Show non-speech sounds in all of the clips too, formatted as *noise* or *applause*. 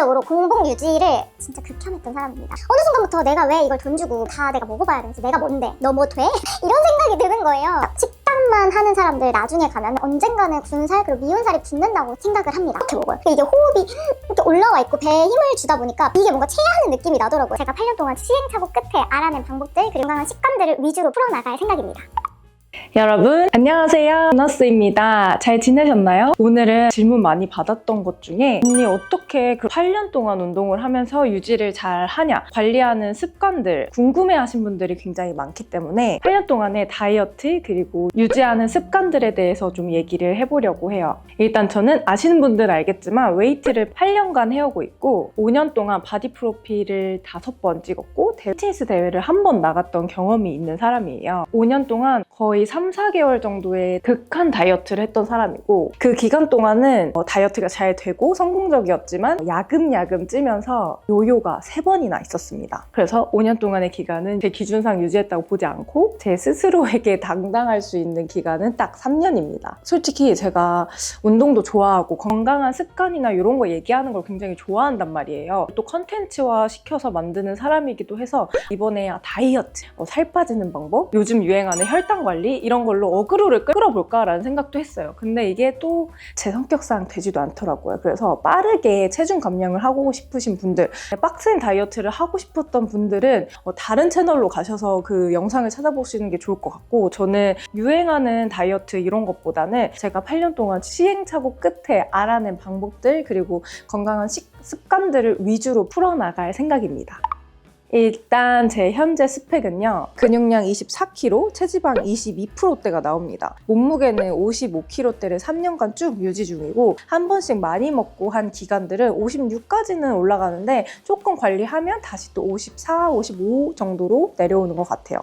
개인적으로 공복 유지를 진짜 극혐했던 사람입니다. 어느 순간부터 내가 왜 이걸 돈 주고 다 내가 먹어봐야 되지? 내가 뭔데? 너 뭐 돼? *laughs* 이런 생각이 드는 거예요. 식단만 하는 사람들 나중에 가면 언젠가는 군살 그리고 미운살이 붙는다고 생각을 합니다. 이렇게 먹어요. 이게 호흡이 이렇게 올라와 있고 배에 힘을 주다 보니까 이게 뭔가 체하는 느낌이 나더라고요. 제가 8년 동안 시행착오 끝에 알아낸 방법들 그리고 건강한 식단들을 위주로 풀어나갈 생각입니다. 여러분 안녕하세요. 너스입니다. 잘 지내셨나요? 오늘은 질문 많이 받았던 것 중에 언니 어떻게 그 8년 동안 운동을 하면서 유지를 잘 하냐 관리하는 습관들 궁금해 하신 분들이 굉장히 많기 때문에 8년 동안의 다이어트 그리고 유지하는 습관들에 대해서 좀 얘기를 해보려고 해요. 일단 저는 아시는 분들은 알겠지만 웨이트를 8년간 해오고 있고 5년 동안 바디 프로필을 5번 찍었고 테니스 대회를 한 번 나갔던 경험이 있는 사람이에요. 5년 동안 거의 3, 4개월 정도의 극한 다이어트를 했던 사람이고 그 기간 동안은 어, 다이어트가 잘 되고 성공적이었지만 야금야금 찌면서 요요가 3번이나 있었습니다. 그래서 5년 동안의 기간은 제 기준상 유지했다고 보지 않고 제 스스로에게 당당할 수 있는 기간은 딱 3년입니다. 솔직히 제가 운동도 좋아하고 건강한 습관이나 이런 거 얘기하는 걸 굉장히 좋아한단 말이에요. 또 컨텐츠화 시켜서 만드는 사람이기도 해서 이번에 아, 다이어트, 어, 살 빠지는 방법, 요즘 유행하는 혈당 관리 이런 걸로 어그로를 끌어볼까라는 생각도 했어요. 근데 이게 또 제 성격상 되지도 않더라고요. 그래서 빠르게 체중 감량을 하고 싶으신 분들, 빡센 다이어트를 하고 싶었던 분들은 어, 다른 채널로 가셔서 그 영상을 찾아보시는 게 좋을 것 같고 저는 유행하는 다이어트 이런 것보다는 제가 8년 동안 시행착오 끝에 알아낸 방법들 그리고 건강한 식- 습관들을 위주로 풀어나갈 생각입니다. 일단 제 현재 스펙은요. 근육량 24kg, 체지방 22%대가 나옵니다. 몸무게는 55kg대를 3년간 쭉 유지 중이고 한 번씩 많이 먹고 한 기간들은 56까지는 올라가는데 조금 관리하면 다시 또 54, 55 정도로 내려오는 것 같아요.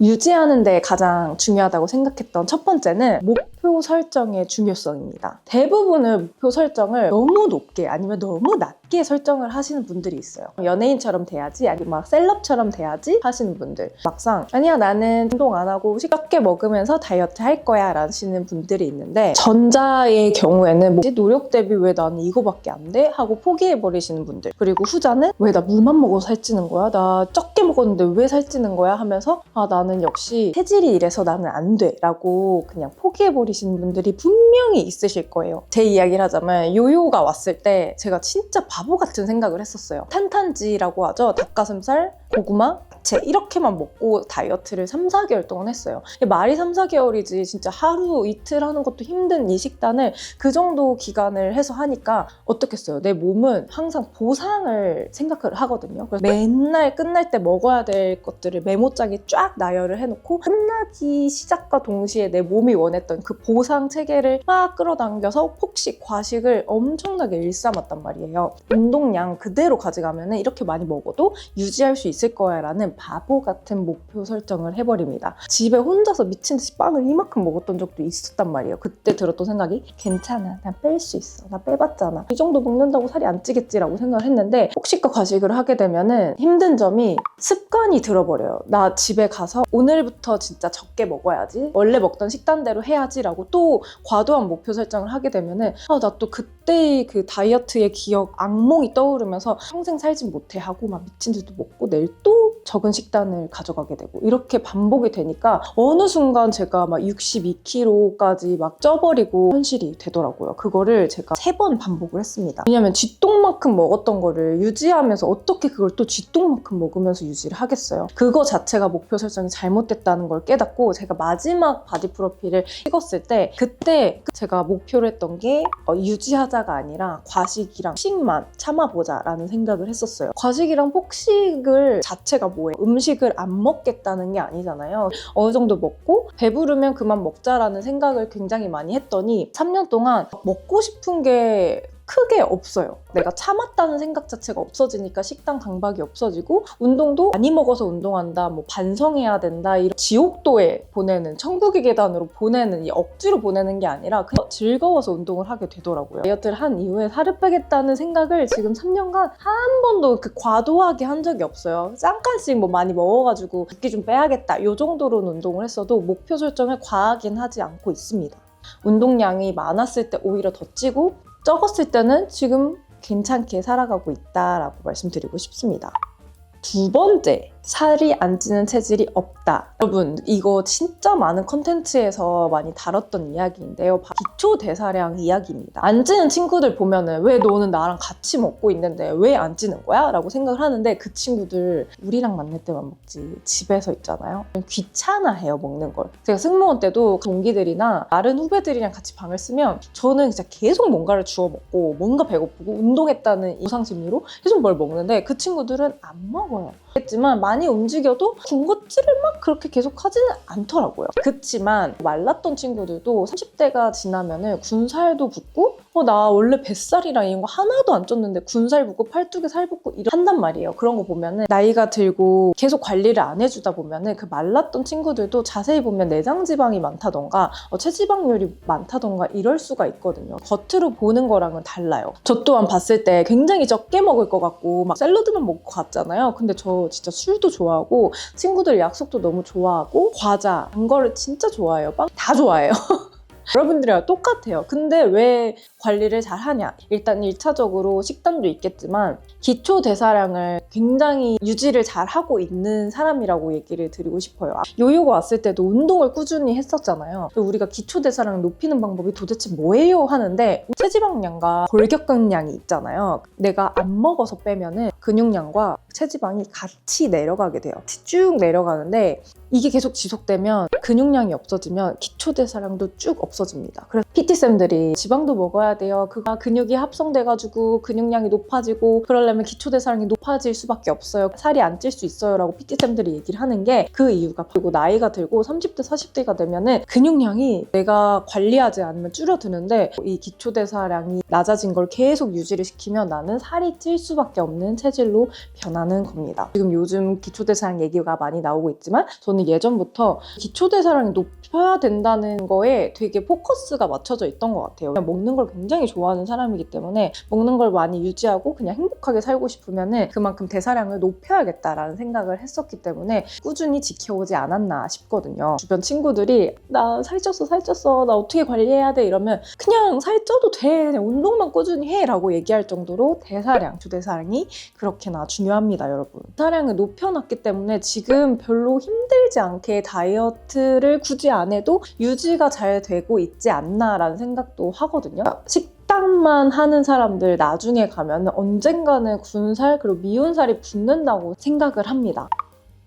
유지하는 데 가장 중요하다고 생각했던 첫 번째는 목표 설정의 중요성입니다. 대부분의 목표 설정을 너무 높게 아니면 너무 낮게 설정을 하시는 분들이 있어요. 연예인처럼 돼야지 아니면 막 셀럽처럼 돼야지 하시는 분들. 막상 아니야 나는 운동 안 하고 식겁게 먹으면서 다이어트 할 거야 라시는 분들이 있는데 전자의 경우에는 뭐지 노력 대비 왜 나는 이거밖에 안 돼? 하고 포기해 버리시는 분들. 그리고 후자는 왜 나 물만 먹어서 살찌는 거야? 나 적게 먹었는데 왜 살찌는 거야? 하면서 아 나는 역시 체질이 이래서 나는 안 돼. 라고 그냥 포기해 버리시는 분들이 분명히 있으실 거예요. 제 이야기를 하자면 요요가 왔을 때 제가 진짜 바보 같은 생각을 했었어요. 탄탄지라고 하죠. 닭가슴살, 고구마, 야채 이렇게만 먹고 다이어트를 3, 4개월 동안 했어요. 말이 3, 4개월이지 진짜 하루 이틀 하는 것도 힘든 이 식단을 그 정도 기간을 해서 하니까 어떻겠어요? 내 몸은 항상 보상을 생각을 하거든요. 그래서 맨날 끝날 때 먹어야 될 것들을 메모장에 쫙 나열을 해놓고 끝나기 시작과 동시에 내 몸이 원했던 그 보상 체계를 막 끌어당겨서 폭식, 과식을 엄청나게 일삼았단 말이에요. 운동량 그대로 가져가면 이렇게 많이 먹어도 유지할 수 있을 거야 라는 바보 같은 목표 설정을 해버립니다. 집에 혼자서 미친 듯이 빵을 이만큼 먹었던 적도 있었단 말이에요. 그때 들었던 생각이 괜찮아. 난 뺄 수 있어. 나 빼봤잖아. 이 정도 먹는다고 살이 안 찌겠지라고 생각을 했는데 폭식과 과식을 하게 되면은 힘든 점이 습관이 들어버려요. 나 집에 가서 오늘부터 진짜 적게 먹어야지. 원래 먹던 식단대로 해야지라고 또 과도한 목표 설정을 하게 되면은 아, 나 또 그때의 그 다이어트의 기억, 악몽이 떠오르면서 평생 살진 못해 하고 막 미친 듯이 먹고 내일 또 적은 식단을 가져가게 되고 이렇게 반복이 되니까 어느 순간 제가 막 62kg까지 막 쪄버리고 현실이 되더라고요. 그거를 제가 세 번 반복을 했습니다. 왜냐면 쥐똥만큼 먹었던 거를 유지하면서 어떻게 그걸 또 쥐똥만큼 먹으면서 유지를 하겠어요. 그거 자체가 목표 설정이 잘못됐다는 걸 깨닫고 제가 마지막 바디 프로필을 찍었을 때 그때 제가 목표로 했던 게 어, 유지하자가 아니라 과식이랑 폭식만 참아보자라는 생각을 했었어요. 과식이랑 폭식을 자체가 뭐예요? 음식을 안 먹겠다는 게 아니잖아요. 어느 정도 먹고 배부르면 그만 먹자라는 생각을 굉장히 많이 했더니 3년 동안 먹고 싶은 게 크게 없어요. 내가 참았다는 생각 자체가 없어지니까 식단 강박이 없어지고 운동도 많이 먹어서 운동한다, 뭐 반성해야 된다 이런 지옥도에 보내는 천국의 계단으로 보내는 이 억지로 보내는 게 아니라 그냥 즐거워서 운동을 하게 되더라고요. 다이어트를 한 이후에 살을 빼겠다는 생각을 지금 3년간 한 번도 그 과도하게 한 적이 없어요. 잠깐씩 뭐 많이 먹어가지고 붓기 좀 빼야겠다 이 정도로는 운동을 했어도 목표 설정을 과하긴 하지 않고 있습니다. 운동량이 많았을 때 오히려 더 찌고 적었을 때는 지금 괜찮게 살아가고 있다라고 말씀드리고 싶습니다. 두 번째, 살이 안 찌는 체질이 없다. 여러분, 이거 진짜 많은 컨텐츠에서 많이 다뤘던 이야기인데요. 바- 기초 대사량 이야기입니다. 안 찌는 친구들 보면은 왜 너는 나랑 같이 먹고 있는데 왜 안 찌는 거야? 라고 생각을 하는데 그 친구들 우리랑 만날 때만 먹지 집에서 있잖아요. 귀찮아해요, 먹는 걸. 제가 승무원 때도 동기들이나 다른 후배들이랑 같이 방을 쓰면 저는 진짜 계속 뭔가를 주워 먹고 뭔가 배고프고 운동했다는 이상 심리로 계속 뭘 먹는데 그 친구들은 안 먹어요. 했지만 많이 움직여도 군것질을 막 그렇게 계속 하지는 않더라고요. 그렇지만 말랐던 친구들도 30대가 지나면은 군살도 붙고 어, 나 원래 뱃살이랑 이런 거 하나도 안 쪘는데 군살 붙고 팔뚝에 살 붙고 이런 한단 말이에요. 그런 거 보면은 나이가 들고 계속 관리를 안 해주다 보면은 그 말랐던 친구들도 자세히 보면 내장 지방이 많다던가 어, 체지방률이 많다던가 이럴 수가 있거든요. 겉으로 보는 거랑은 달라요. 저 또한 봤을 때 굉장히 적게 먹을 것 같고 막 샐러드만 먹고 갔잖아요. 근데 저 진짜 술도 좋아하고 친구들 약속도 너무 좋아하고 과자, 단 거를 진짜 좋아해요. 빵 다 좋아해요. *laughs* 여러분들이랑 똑같아요. 근데 왜 관리를 잘 하냐? 일단 1차적으로 식단도 있겠지만 기초 대사량을 굉장히 유지를 잘 하고 있는 사람이라고 얘기를 드리고 싶어요. 아, 요요가 왔을 때도 운동을 꾸준히 했었잖아요. 우리가 기초 대사량을 높이는 방법이 도대체 뭐예요? 하는데 체지방량과 골격근량이 있잖아요. 내가 안 먹어서 빼면은 근육량과 체지방이 같이 내려가게 돼요. 쭉 내려가는데 이게 계속 지속되면 근육량이 없어지면 기초 대사량도 쭉 없어집니다. 그래서 PT쌤들이 지방도 먹어야 돼요. 그가 근육이 합성돼가지고 근육량이 높아지고 그러려면 기초 대사량이 높아질 수밖에 없어요. 살이 안 찔 수 있어요라고 PT쌤들이 얘기를 하는 게 그 이유가 그리고 나이가 들고 30대 40대가 되면은 근육량이 내가 관리하지 않으면 줄어드는데 이 기초 대사량이 낮아진 걸 계속 유지를 시키면 나는 살이 찔 수밖에 없는 체질로 변하는 겁니다. 지금 요즘 기초 대사량 얘기가 많이 나오고 있지만 저는 예전부터 기초 대사량이 높아야 된다는 거에 되게 포커스가 맞춰져 있던 것 같아요. 그냥 먹는 걸 굉장히 좋아하는 사람이기 때문에 먹는 걸 많이 유지하고 그냥 행복하게 살고 싶으면은 그만큼 대사량을 높여야겠다라는 생각을 했었기 때문에 꾸준히 지켜오지 않았나 싶거든요. 주변 친구들이 나 살쪘어 살쪘어 나 어떻게 관리해야 돼 이러면 그냥 살쪄도 돼 그냥 운동만 꾸준히 해라고 얘기할 정도로 대사량 주대사량이 그렇게나 중요합니다 여러분. 대사량을 높여놨기 때문에 지금 별로 힘들지 않게 다이어트를 굳이 안 해도 유지가 잘 되고 있지 않나라는 생각도 하거든요. 식단만 하는 사람들 나중에 가면 언젠가는 군살 그리고 미운살이 붙는다고 생각을 합니다.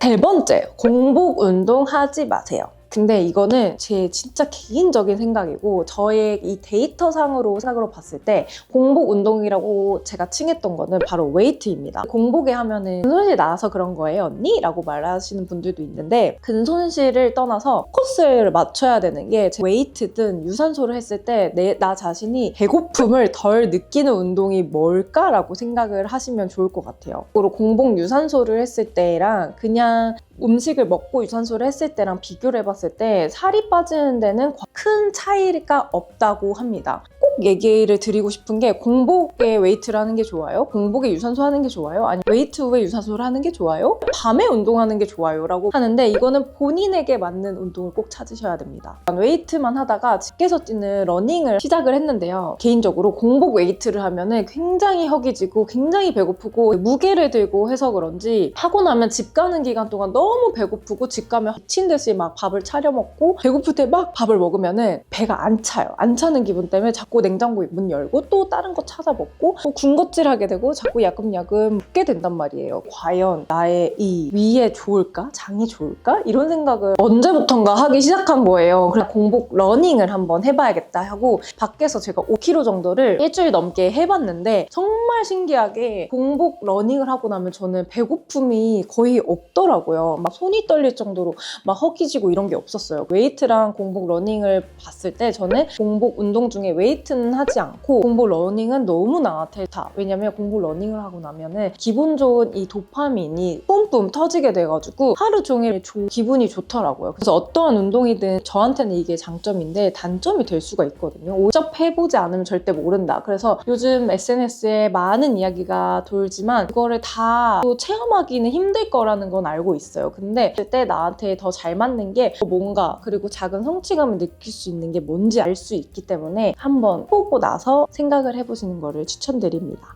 세 번째, 공복 운동 하지 마세요. 근데 이거는 제 진짜 개인적인 생각이고 저의 이 데이터상으로 생각으로 봤을 때 공복 운동이라고 제가 칭했던 거는 바로 웨이트입니다. 공복에 하면은 근손실 나와서 그런 거예요 언니? 라고 말하시는 분들도 있는데 근손실을 떠나서 포커스를 맞춰야 되는 게 제 웨이트든 유산소를 했을 때 나 자신이 배고픔을 덜 느끼는 운동이 뭘까라고 생각을 하시면 좋을 것 같아요. 그리고 공복 유산소를 했을 때랑 그냥 음식을 먹고 유산소를 했을 때랑 비교를 해봤을 때 살이 빠지는 데는 큰 차이가 없다고 합니다. 꼭 얘기를 드리고 싶은 게 공복에 웨이트를 하는 게 좋아요? 공복에 유산소 하는 게 좋아요? 아니 웨이트 후에 유산소를 하는 게 좋아요? 밤에 운동하는 게 좋아요? 라고 하는데 이거는 본인에게 맞는 운동을 꼭 찾으셔야 됩니다. 웨이트만 하다가 집에서 뛰는 러닝을 시작을 했는데요. 개인적으로 공복 웨이트를 하면은 굉장히 허기지고 굉장히 배고프고 무게를 들고 해서 그런지 하고 나면 집 가는 기간 동안 너무 배고프고 집 가면 미친 듯이 막 밥을 차려 먹고 배고플 때 막 밥을 먹으면은 배가 안 차요. 안 차는 기분 때문에 자꾸 냉장고 문 열고 또 다른 거 찾아 먹고 또 군것질하게 되고 자꾸 야금야금 먹게 된단 말이에요. 과연 나의 이 위에 좋을까? 장이 좋을까? 이런 생각을 언제부턴가 하기 시작한 거예요. 그래서 공복 러닝을 한번 해봐야겠다 하고 밖에서 제가 5km 정도를 일주일 넘게 해봤는데 정말 신기하게 공복 러닝을 하고 나면 저는 배고픔이 거의 없더라고요. 막 손이 떨릴 정도로 막 허기지고 이런 게 없었어요. 웨이트랑 공복 러닝을 봤을 때 저는 공복 운동 중에 웨이트 는 하지 않고 공복 러닝은 너무나 좋다. 왜냐면 공복 러닝을 하고 나면은 기분 좋은 이 도파민이 뿜뿜 터지게 돼가지고 하루 종일 조- 기분이 좋더라고요. 그래서 어떠한 운동이든 저한테는 이게 장점인데 단점이 될 수가 있거든요. 오접 해보지 않으면 절대 모른다. 그래서 요즘 SNS에 많은 이야기가 돌지만 그거를 다 또 체험하기는 힘들 거라는 건 알고 있어요. 근데 그때 나한테 더 잘 맞는 게 뭔가 그리고 작은 성취감을 느낄 수 있는 게 뭔지 알 수 있기 때문에 한번 보고 나서 생각을 해보시는 거를 추천드립니다.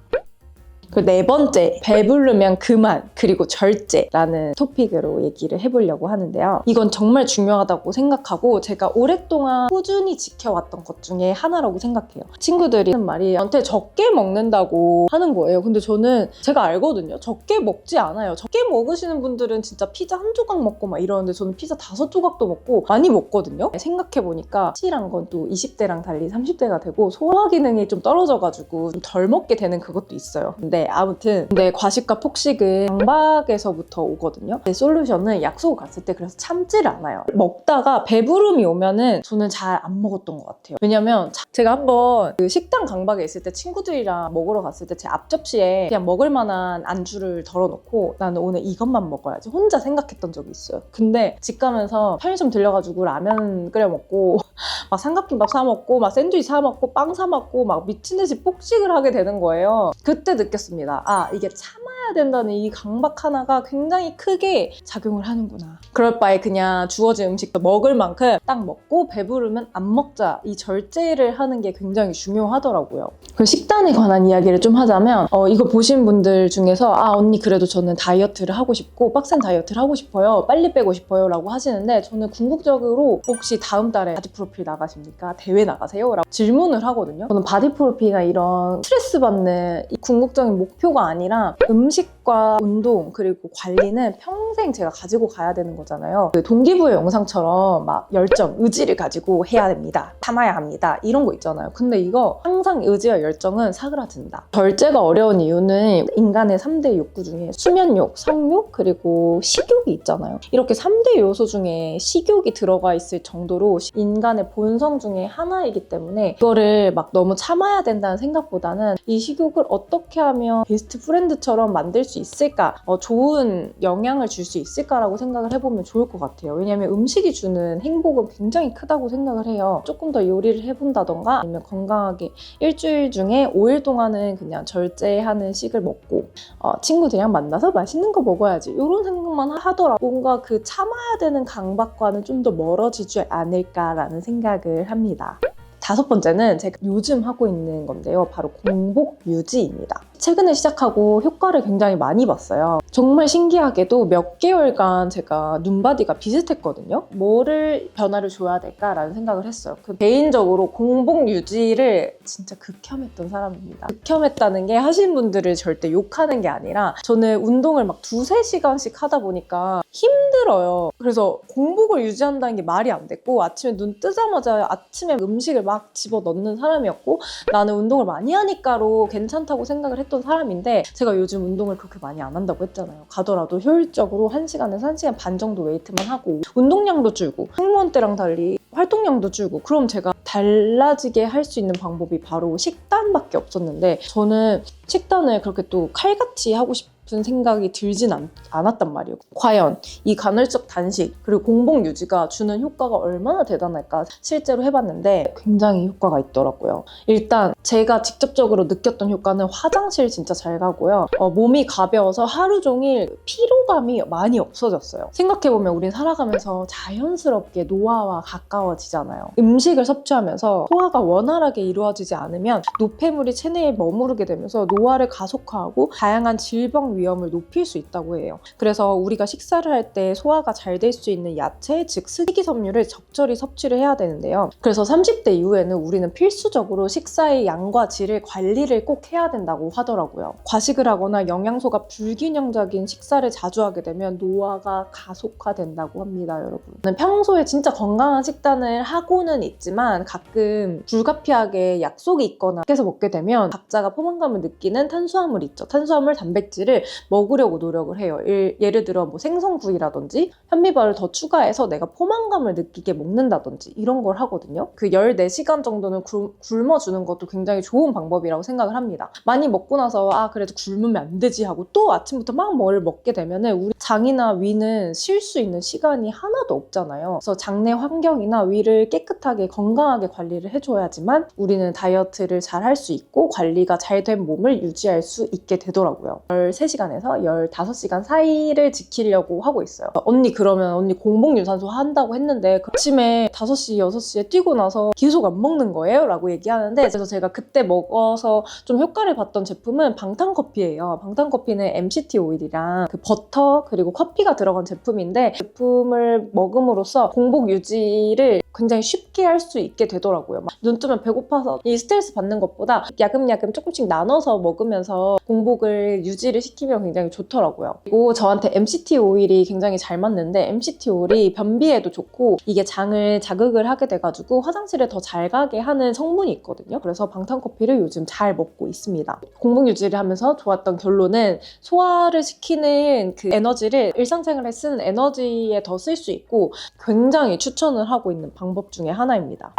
그 네 번째, 배부르면 그만, 그리고 절제라는 토픽으로 얘기를 해보려고 하는데요. 이건 정말 중요하다고 생각하고 제가 오랫동안 꾸준히 지켜왔던 것 중에 하나라고 생각해요. 친구들이 하는 말이 저한테 적게 먹는다고 하는 거예요. 근데 저는 제가 알거든요. 적게 먹지 않아요. 적게 먹으시는 분들은 진짜 피자 한 조각 먹고 막 이러는데 저는 피자 다섯 조각도 먹고 많이 먹거든요. 생각해보니까 실한 건또 20대랑 달리 30대가 되고 소화 기능이 좀 떨어져가지고 좀 덜 먹게 되는 그것도 있어요. 근데 아무튼 근데 과식과 폭식은 강박에서부터 오거든요. 제 솔루션은 약속 갔을 때 그래서 참지를 않아요. 먹다가 배부름이 오면은 저는 잘 안 먹었던 것 같아요. 왜냐면 자- 제가 한번 그 식당 강박에 있을 때 친구들이랑 먹으러 갔을 때 제 앞접시에 그냥 먹을 만한 안주를 덜어놓고 나는 오늘 이것만 먹어야지 혼자 생각했던 적이 있어요. 근데 집 가면서 편의점 들려가지고 라면 끓여 먹고 *laughs* 막 삼각김밥 사 먹고 막 샌드위치 사 먹고 빵 사 먹고 막 미친 듯이 폭식을 하게 되는 거예요. 그때 느꼈 습니다. 아 이게 참 아야 된다는 이 강박 하나가 굉장히 크게 작용을 하는구나. 그럴 바에 그냥 주어진 음식도 먹을 만큼 딱 먹고 배부르면 안 먹자. 이 절제를 하는 게 굉장히 중요하더라고요. 그 식단에 관한 이야기를 좀 하자면 어, 이거 보신 분들 중에서 아 언니 그래도 저는 다이어트를 하고 싶고 빡센 다이어트를 하고 싶어요. 빨리 빼고 싶어요. 라고 하시는데 저는 궁극적으로 혹시 다음 달에 바디 프로필 나가십니까? 대회 나가세요? 라고 질문을 하거든요. 저는 바디 프로필이나 이런 스트레스 받는 이 궁극적인 목표가 아니라 음식 Мультик 과 운동 그리고 관리는 평생 제가 가지고 가야 되는 거잖아요. 그 동기부여 영상처럼 막 열정, 의지를 가지고 해야 됩니다. 참아야 합니다. 이런 거 있잖아요. 근데 이거 항상 의지와 열정은 사그라든다. 절제가 어려운 이유는 인간의 3대 욕구 중에 수면욕, 성욕, 그리고 식욕이 있잖아요. 이렇게 3대 요소 중에 식욕이 들어가 있을 정도로 인간의 본성 중에 하나이기 때문에 이거를 막 너무 참아야 된다는 생각보다는 이 식욕을 어떻게 하면 베스트 프렌드처럼 만들 수 있을까, 어, 좋은 영향을 줄 수 있을까라고 생각을 해보면 좋을 것 같아요. 왜냐하면 음식이 주는 행복은 굉장히 크다고 생각을 해요. 조금 더 요리를 해본다던가 아니면 건강하게 일주일 중에 5일 동안은 그냥 절제하는 식을 먹고 어, 친구들이랑 만나서 맛있는 거 먹어야지 이런 생각만 하더라 뭔가 그 참아야 되는 강박과는 좀 더 멀어지지 않을까라는 생각을 합니다. 다섯 번째는 제가 요즘 하고 있는 건데요. 바로 공복 유지입니다. 최근에 시작하고 효과를 굉장히 많이 봤어요. 정말 신기하게도 몇 개월간 제가 눈바디가 비슷했거든요. 뭐를 변화를 줘야 될까라는 생각을 했어요. 그 개인적으로 공복 유지를 진짜 극혐했던 사람입니다. 극혐했다는 게 하신 분들을 절대 욕하는 게 아니라 저는 운동을 막 두세 시간씩 하다 보니까 힘들어요. 그래서 공복을 유지한다는 게 말이 안 됐고 아침에 눈 뜨자마자 아침에 음식을 막 집어 넣는 사람이었고 나는 운동을 많이 하니까로 괜찮다고 생각을 했던 사람인데 제가 요즘 운동을 그렇게 많이 안 한다고 했잖아요. 가더라도 효율적으로 1시간에서 1시간 반 정도 웨이트만 하고 운동량도 줄고 승무원 때랑 달리 활동량도 줄고 그럼 제가 달라지게 할 수 있는 방법이 바로 식단밖에 없었는데 저는 식단을 그렇게 또 칼같이 하고 싶 은 생각이 들진 않, 않았단 말이에요. 과연 이 간헐적 단식 그리고 공복 유지가 주는 효과가 얼마나 대단할까 실제로 해봤는데 굉장히 효과가 있더라고요. 일단 제가 직접적으로 느꼈던 효과는 화장실 진짜 잘 가고요. 어, 몸이 가벼워서 하루 종일 피로감이 많이 없어졌어요. 생각해보면 우린 살아가면서 자연스럽게 노화와 가까워지잖아요. 음식을 섭취하면서 소화가 원활하게 이루어지지 않으면 노폐물이 체내에 머무르게 되면서 노화를 가속화하고 다양한 질병 위험을 높일 수 있다고 해요. 그래서 우리가 식사를 할 때 소화가 잘 될 수 있는 야채, 즉 식이섬유를 적절히 섭취를 해야 되는데요. 그래서 30대 이후에는 우리는 필수적으로 식사의 양과 질을 관리를 꼭 해야 된다고 하더라고요. 과식을 하거나 영양소가 불균형적인 식사를 자주 하게 되면 노화가 가속화된다고 합니다, 여러분. 평소에 진짜 건강한 식단을 하고는 있지만 가끔 불가피하게 약속이 있거나 밖에서 먹게 되면 각자가 포만감을 느끼는 탄수화물 있죠. 탄수화물, 단백질을 먹으려고 노력을 해요. 일- 예를 들어 뭐 생선구이라든지 현미밥을 더 추가해서 내가 포만감을 느끼게 먹는다든지 이런 걸 하거든요. 그 14시간 정도는 굶, 굶어주는 것도 굉장히 좋은 방법이라고 생각을 합니다. 많이 먹고 나서 아 그래도 굶으면 안 되지 하고 또 아침부터 막 뭘 먹게 되면은 우리 장이나 위는 쉴 수 있는 시간이 하나도 없잖아요. 그래서 장내 환경이나 위를 깨끗하게 건강하게 관리를 해줘야지만 우리는 다이어트를 잘 할 수 있고 관리가 잘 된 몸을 유지할 수 있게 되더라고요. 13시간 12시간에서 15시간 사이를 지키려고 하고 있어요. 언니 그러면 언니 공복 유산소 한다고 했는데 그 아침에 5시, 6시에 뛰고 나서 계속 안 먹는 거예요? 라고 얘기하는데 그래서 제가 그때 먹어서 좀 효과를 봤던 제품은 방탄커피예요. 방탄커피는 MCT 오일이랑 그 버터 그리고 커피가 들어간 제품인데 제품을 먹음으로써 공복 유지를 굉장히 쉽게 할 수 있게 되더라고요. 막눈 뜨면 배고파서 이 스트레스 받는 것보다 야금야금 조금씩 나눠서 먹으면서 공복을 유지를 시키면 굉장히 좋더라고요. 그리고 저한테 MCT 오일이 굉장히 잘 맞는데 MCT 오일이 변비에도 좋고 이게 장을 자극을 하게 돼가지고 화장실에 더 잘 가게 하는 성분이 있거든요. 그래서 방탄커피를 요즘 잘 먹고 있습니다. 공복 유지를 하면서 좋았던 결론은 소화를 시키는 그 에너지를 일상생활에 쓰는 에너지에 더 쓸 수 있고 굉장히 추천을 하고 있는 방법 중에 하나입니다.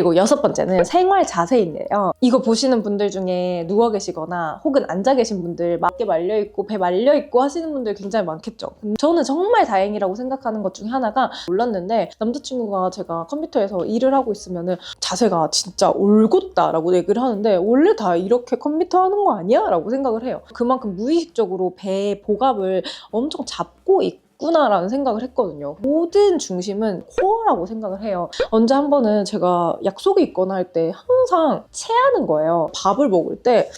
그리고 여섯 번째는 생활 자세인데요. 이거 보시는 분들 중에 누워 계시거나 혹은 앉아 계신 분들 막게 말려 있고 배 말려 있고 하시는 분들 굉장히 많겠죠. 저는 정말 다행이라고 생각하는 것 중에 하나가 몰랐는데 남자친구가 제가 컴퓨터에서 일을 하고 있으면은 자세가 진짜 올곧다라고 얘기를 하는데 원래 다 이렇게 컴퓨터 하는 거 아니야? 라고 생각을 해요. 그만큼 무의식적으로 배 복압을 엄청 잡고 있고 구나라는 생각을 했거든요. 모든 중심은 코어라고 생각을 해요. 언제 한 번은 제가 약속이 있거나 할 때 항상 체하는 거예요. 밥을 먹을 때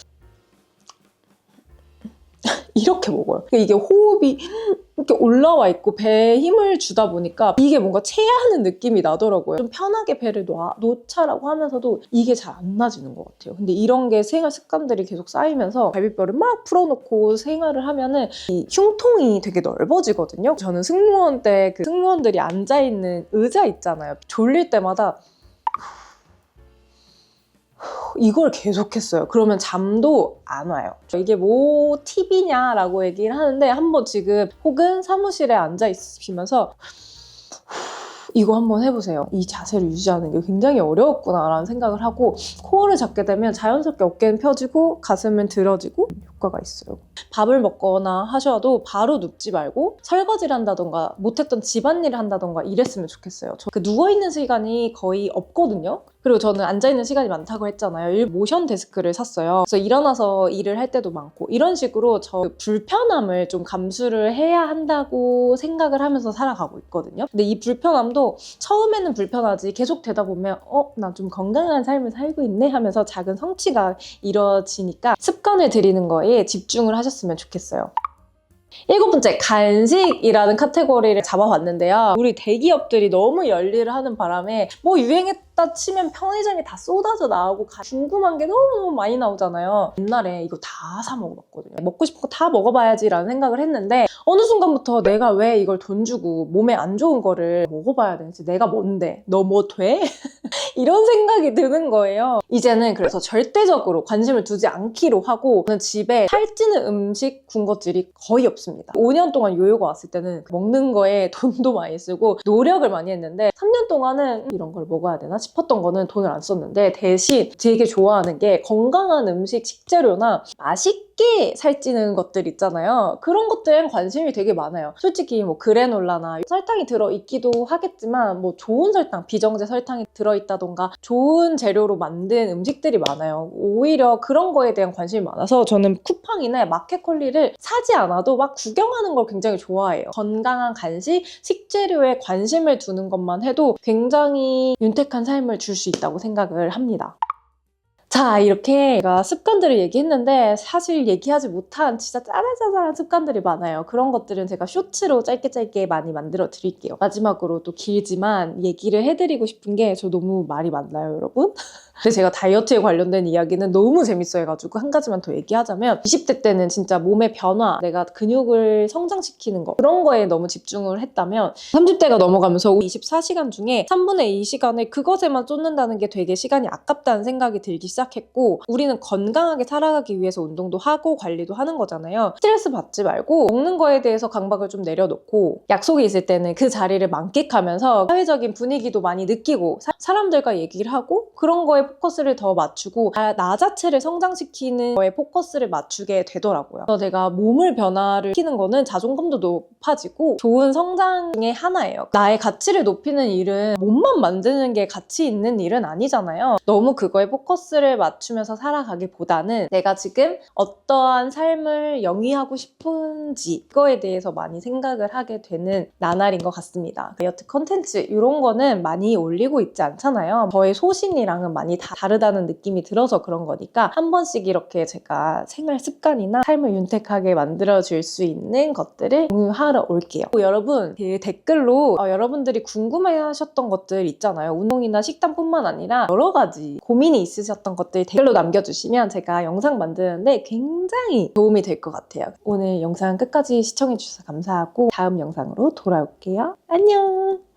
*laughs* 이렇게 먹어요. 그러니까 이게 호흡이 이렇게 올라와 있고 배에 힘을 주다 보니까 이게 뭔가 체하는 느낌이 나더라고요. 좀 편하게 배를 놔, 놓자라고 하면서도 이게 잘 안 나지는 것 같아요. 근데 이런 게 생활 습관들이 계속 쌓이면서 갈비뼈를 막 풀어놓고 생활을 하면은 이 흉통이 되게 넓어지거든요. 저는 승무원 때 그 승무원들이 앉아있는 의자 있잖아요. 졸릴 때마다 이걸 계속했어요. 그러면 잠도 안 와요. 이게 뭐 팁이냐라고 얘기를 하는데 한번 지금 혹은 사무실에 앉아 있으시면서 *sighs* 이거 한번 해보세요. 이 자세를 유지하는 게 굉장히 어려웠구나라는 생각을 하고 코어를 잡게 되면 자연스럽게 어깨는 펴지고 가슴은 들어지고 효과가 있어요. 밥을 먹거나 하셔도 바로 눕지 말고 설거지를 한다던가 못했던 집안일을 한다던가 이랬으면 좋겠어요. 저 그 누워있는 시간이 거의 없거든요. 그리고 저는 앉아있는 시간이 많다고 했잖아요. 일 모션 데스크를 샀어요. 그래서 일어나서 일을 할 때도 많고 이런 식으로 저 불편함을 좀 감수를 해야 한다고 생각을 하면서 살아가고 있거든요. 근데 이 불편함도 처음에는 불편하지 계속 되다 보면 어? 나 좀 건강한 삶을 살고 있네 하면서 작은 성취가 이뤄지니까 습관을 들이는 거에 집중을 하셨 으면 좋겠어요. 일곱 번째, 간식이라는 카테고리를 잡아봤는데요. 우리 대기업들이 너무 열일을 하는 바람에 뭐 유행했 다 치면 편의점이 다 쏟아져 나오고 가- 궁금한 게 너무너무 많이 나오잖아요. 옛날에 이거 다 사 먹어봤거든요. 먹고 싶은 거 다 먹어봐야지라는 생각을 했는데 어느 순간부터 내가 왜 이걸 돈 주고 몸에 안 좋은 거를 먹어봐야 되는지 내가 뭔데? 너 뭐 돼? *laughs* 이런 생각이 드는 거예요. 이제는 그래서 절대적으로 관심을 두지 않기로 하고 저는 집에 살찌는 음식 군것질이 거의 없습니다. 5년 동안 요요가 왔을 때는 먹는 거에 돈도 많이 쓰고 노력을 많이 했는데 3년 동안은 이런 걸 먹어야 되나 싶 었던 거는 돈을 안 썼는데 대신 되게 좋아하는 게 건강한 음식 식재료나 맛있게 살찌는 것들 있잖아요. 그런 것들엔 관심이 되게 많아요. 솔직히 뭐 그래놀라나 설탕이 들어있기도 하겠지만 뭐 좋은 설탕, 비정제 설탕이 들어있다던가 좋은 재료로 만든 음식들이 많아요. 오히려 그런 거에 대한 관심이 많아서 저는 쿠팡이나 마켓컬리를 사지 않아도 막 구경하는 걸 굉장히 좋아해요. 건강한 간식, 식재료에 관심을 두는 것만 해도 굉장히 윤택한 삶을 줄 수 있다고 생각을 합니다. 자, 이렇게 제가 습관들을 얘기했는데 사실 얘기하지 못한 진짜 짜잘짜잘한 습관들이 많아요. 그런 것들은 제가 쇼츠로 짧게 짧게 많이 만들어 드릴게요. 마지막으로 또 길지만 얘기를 해드리고 싶은 게 저 너무 말이 많나요, 여러분? *laughs* 근데 제가 다이어트에 관련된 이야기는 너무 재밌어 해가지고 한 가지만 더 얘기하자면 20대 때는 진짜 몸의 변화, 내가 근육을 성장시키는 거 그런 거에 너무 집중을 했다면 30대가 넘어가면서 24시간 중에 3분의 2 시간을 그것에만 쏟는다는 게 되게 시간이 아깝다는 생각이 들기 시작했고 우리는 건강하게 살아가기 위해서 운동도 하고 관리도 하는 거잖아요. 스트레스 받지 말고 먹는 거에 대해서 강박을 좀 내려놓고 약속이 있을 때는 그 자리를 만끽하면서 사회적인 분위기도 많이 느끼고 사- 사람들과 얘기를 하고 그런 거에 포커스를 더 맞추고 아, 나 자체를 성장시키는 거에 포커스를 맞추게 되더라고요. 그래서 내가 몸을 변화를 시키는 거는 자존감도 높아지고 좋은 성장의 하나예요. 나의 가치를 높이는 일은 몸만 만드는 게 가치 있는 일은 아니잖아요. 너무 그거에 포커스를 맞추면서 살아가기보다는 내가 지금 어떠한 삶을 영위하고 싶은지 그거에 대해서 많이 생각을 하게 되는 나날인 것 같습니다. 다이어트 컨텐츠 이런 거는 많이 올리고 있지 않잖아요. 저의 소신이랑은 많이 다 다르다는 느낌이 들어서 그런 거니까 한 번씩 이렇게 제가 생활 습관이나 삶을 윤택하게 만들어줄 수 있는 것들을 공유하러 올게요. 그리고 여러분 그 댓글로 어, 여러분들이 궁금해하셨던 것들 있잖아요. 운동이나 식단뿐만 아니라 여러 가지 고민이 있으셨던 것들 댓글로 남겨주시면 제가 영상 만드는데 굉장히 도움이 될 것 같아요. 오늘 영상 끝까지 시청해주셔서 감사하고 다음 영상으로 돌아올게요. 안녕!